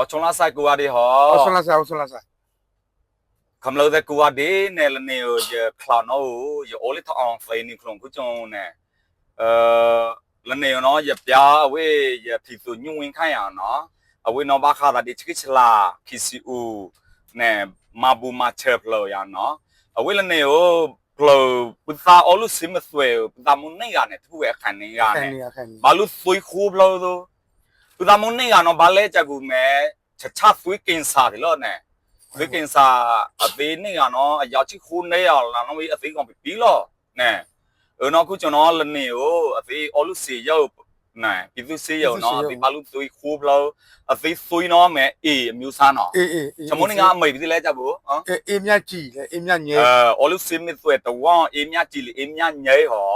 어촌라사 구아디 허 어촌라사 어촌라사 감로데 구아디 넬네요 제 클라노 요 올리타 온 페이니 클론 구종네 어 lene no ye pya we ye phi su nyu win khan ya no awe no ba kha da de chi chi la pcu ne ma bu ma che plo ya no awe lene o ဘလောပသာအလူစိမဆွဲပသာမုန်နေရနဲ့သူ့ရဲ့ခံနေရနဲ့ဘာလို့ဆွေးခိုးဘလောဆို သူသမုန်နေကနော်ဘာလဲကြကူမဲချက်ချဆွေးကင်စာတယ်လို့နဲ့ဆွေးကင်စာအသေးနေကနော်အရောက်ချခိုးနေရလားနော်အသေးကောင်ပြီးလို့နဲ့အနော်ခုကျွန်တော်လည်းနေကိုအသေးအလို့စီရောက် နိုင်ပြည်သူစေးရုံနော်အသေးပါလို့သွေးခိုးဘလောက်အသေးသွေးနော်မယ်အေးအမျိုးစားနော်အေးအေးချမုန်းငါအမိတ်ပြည်လဲကြဘူးဟမ်အေးမြတ်ကြည်လဲအေးမြတ်ညဲအဲအော်လူစေးမစ်သွဲတဝောင်းအေးမြတ်ကြည်လေအေးမြတ်ညဲဟော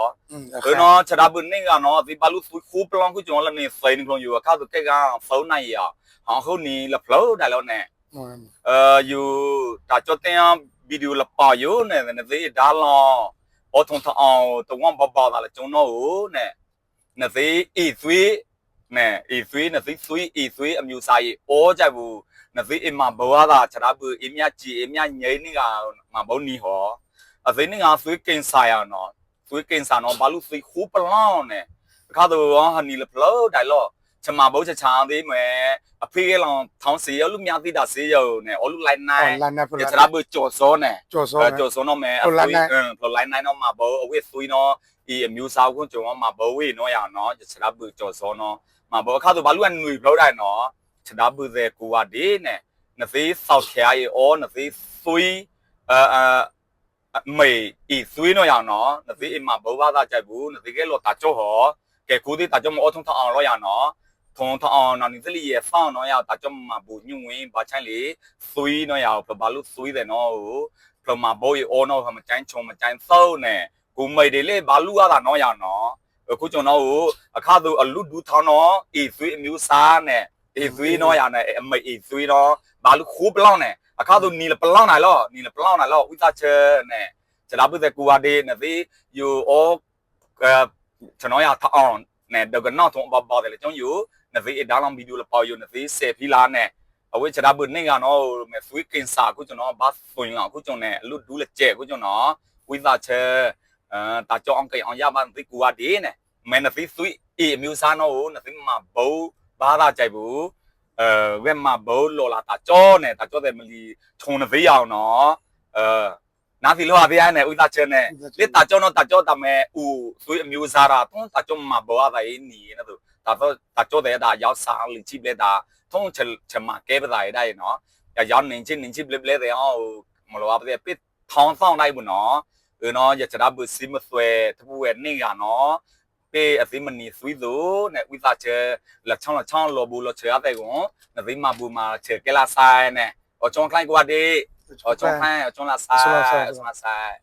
ဘယ်နော်ခြေတာဘူးနေကနော်အသေးပါလို့သွေးခိုးဘလောက်ကိုကျွန်တော်လည်းနေဆိုင်ကလုံးယူအခါသူကဲကဖုန်းနိုင်ရဟောခုနီလဖလို့ဒါလို့နဲ့အဲယူတာကြောတင်ဗီဒီယိုလပါယိုနဲ့နေသေးဒါလောအော်ထုံထအောင်တဝမ်ပပလာကျွန်တော်ကိုနဲ့ နှစ်သေးအေးသွေးနဲ့အေးသွေးနှစ်သေးသွေးအေးသွေးအမျိုးအစားရေးဩကြိုက်ဘူးနှစ်သေးအမဘဝတာခြားဘူးအမြကြည်အမြငိမ့်နေကမဘုံနီဟောအသေးနေကသွေးကင်ဆာရနော်သွေးကင်ဆာနော်ဘာလို့သွေးခိုးပလောင်းနဲ့အခါတော့ဟန်နီလဖလောဒိုင်လော့ ချမဘုတ်ချချာသေးမယ်အဖေးကလောင်ထောင်းစီရလူမြသိတာစေးရုံနဲ့အလူလိုက်နိုင်အော်လာနာဖရလာချရာဘကြော်စောနဲ့ကျော်စောကြော်စောနော်မယ်အသွေးအင်းဖလိုင်းနိုင်နော်မဘောအဝိသွေးနော်ဒီအမျိုးစားခွန်းကြုံမဘောဝေနော်ရနော်ချရာဘကြော်စောနော်မဘောအခါတော့ဘာလို့အနွေဖလောဒိုင်နော်ချရာဘတဲ့ကိုဝဒီနဲ့နသေးဆောက်ချာရီအောနသေးသွေးအာအာမေဤသွေးနော်ရအောင်နော်နသိအမဘောဘာသာကြိုက်ဘူးနသိကဲလောတာကြောဟောကဲကိုဒီတာကြောမအထုံးထအောင်လောရနော်ထုံထအောင်နော်နိသလီရဲ့ဖောင်းနော် ရတာကြောမဘူးညွန့်ဝင်ဘာချိုင်လေသွေးနော်ရအောင်ဘာလို့သွေးတယ်နော်ပလမဘောရီအောနော်မချိုင်ချုံမချိုင်သောနဲ့ကိုမိတ်တယ်လေဘာလူရတာနော်ရနော်အခုကျွန်တော်ကိုအခါသူအလူဒူထောင်းနော်ဤသွေးအမျိုးစားနဲ့ဤသွေးနော်ရနဲ့အမေဤသွေးနော်ဘာလူခိုးပလောင်းနဲ့အခါသူနီလပလောင်းနိုင်လောနီလပလောင်းနိုင်လောဥသားချဲနဲ့ကျွန်တော်ပြတဲ့ကူဝါဒေးနဗီယူအောကကျွန်တော်ရထအောင် နဲ့ဒကနောက်ထုံဘဘတယ်ကျွန်ယူနဗီဒါလောင်ဗီဒီယိုလပေါ်ယူနဗီဆေဖီလာနဲ့အဝိကျွန်တော်ဘနေကနော်မေဖွေးကင်စာကိုကျွန်တော်ဘတ်ဖွင့်လာကိုကျွန်တော်နဲ့လူဒူးလက်ကျဲကိုကျွန်တော်ဝိသာချဲအဲတာကြောင်းကိအောင်ရမှန်ဒီကူဝါဒေးနဲ့မဲနဗီဆွေအေအမျိုးစားနော်နဗီမဘောဘာသာကြိုက်ဘူးအဲဝဲမဘောလောလာတာကြောနဲ့တာကြောတဲ့မလီထုံနဗီအောင်နော်အဲ နာဖီလောအပြားနဲ့ဥဒချဲနဲ့လက်တာကြောတော့တာကြောတမဲဥသွေးအမျိုးစားတာတုံးတာကြောမှာဘောပါရေးနီနေတော့တာတော့တာကြောတဲ့တာရောက်စားလီချိပလက်တာထုံးချချမကဲပတာရတဲ့နော်ရရောက်နေချင်းနေချင်းပလက်ပလက်တဲ့အောင်မလောပါတဲ့ပစ်ထောင်းဆောင်လိုက်ဘူးနော်เออเนาะอย่าจะรับบุซิมสวยทบเวนี่กันเนาะเป้อสิมันนี่สวยดูเนี่ยวิตาเชละช่องละช่องโลบูโลเชอะแต่กูนะวิมาบูมาเชเกลาไซเนี่ยอ๋อจงคล้ายกว่าดิ 哦，种菜，又种了菜，又种了菜。